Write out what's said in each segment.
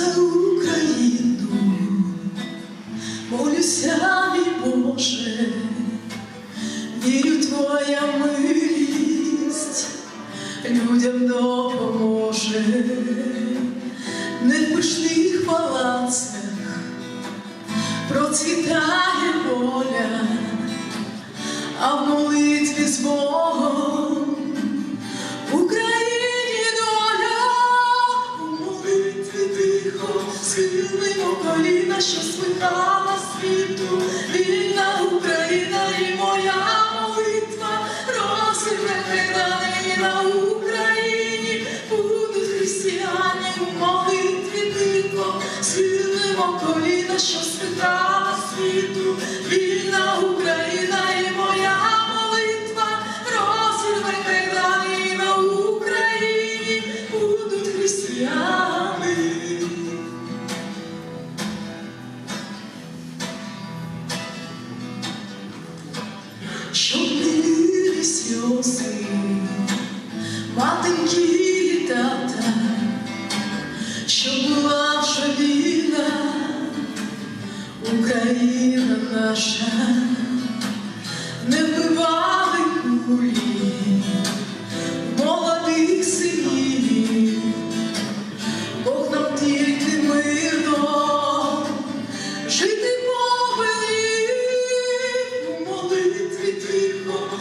за Україну, молюся, мій Боже, вірю, твоя милість людям допоможе, не в пишних палацах процвітає воля, а в молитві з Богом схилимо коліна, що смикала світу, вільна Україна і моя молитва, розірве кайдани на Україні, будуть християни у молитві дико, схилимо коліна, що спитала світу, Щоб лили сльози, матинки і тата, щоб була вже Україна наша, не вбивали кулі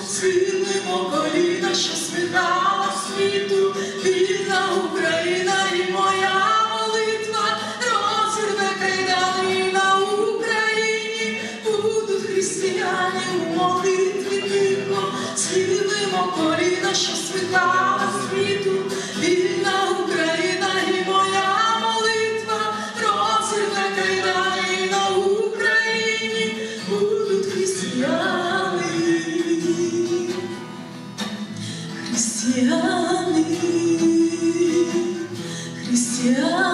схилимо коліна, що сміхала світу, вільна Україна і моя молитва, розірве кайдани на Україні, будуть християни у молитві тихо, схилимо коліна, що сміхала світу, вільна Україна і моя молитва, розірве кайдани на Україні, будуть християни. Християни, християни.